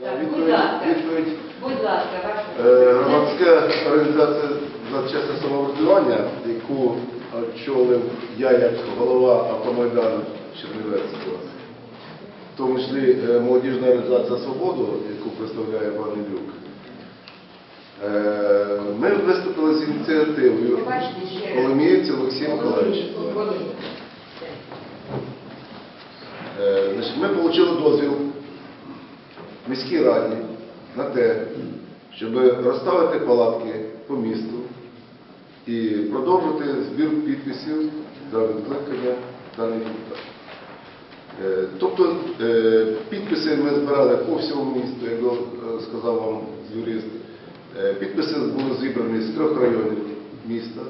Так, будь Відповідь, ласка. відповідь. Будь ласка, ваша. Е, Громадська організація за чесне самоврядування, яку очолив я як голова автомайдану Чернівецького, в тому числі е, молодіжна організація «Свободу», яку представляє пан Ілюк, е, ми виступили з ініціативою ще раз. Коломієць Олексій Миколаївич. Е, Значить, ми отримали дозвіл міській раді на те, щоб розставити палатки по місту і продовжити збір підписів за відкликання даних депутатів. Е, Тобто е, підписи ми збирали по всьому місту, як е, сказав вам юрист. Підписи були зібрані з трьох районів міста.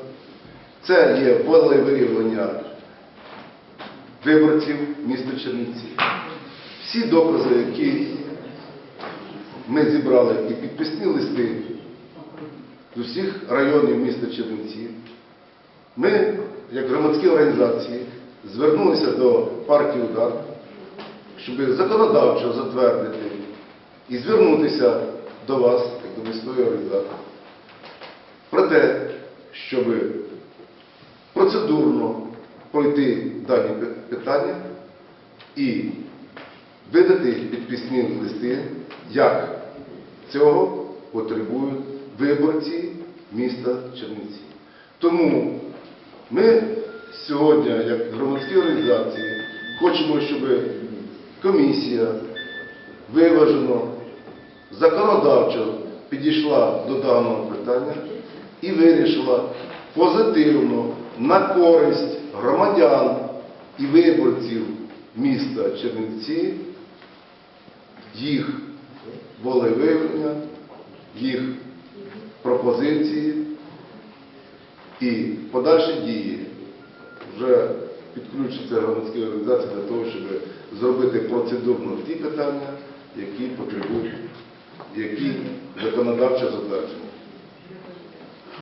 Це є волевиявлення виборців міста Чернівці. Всі докази, які ми зібрали і підписні листи з усіх районів міста Чернівці, ми, як громадські організації, звернулися до партії «Удар», щоб законодавчо затвердити і звернутися до вас, як до міської організації, про те, щоб процедурно пройти дані питання і видати підписні листи, як цього потребують виборці міста Чернівці. Тому ми сьогодні, як громадські організації, хочемо, щоб комісія виважено, законодавчо підійшла до даного питання і вирішила позитивно на користь громадян і виборців міста Чернівці їх волевиявлення, їх пропозиції і подальші дії. Вже підключаться громадські організації для того, щоб зробити процедурно ті питання, які потребують, які законодавчо затверджені.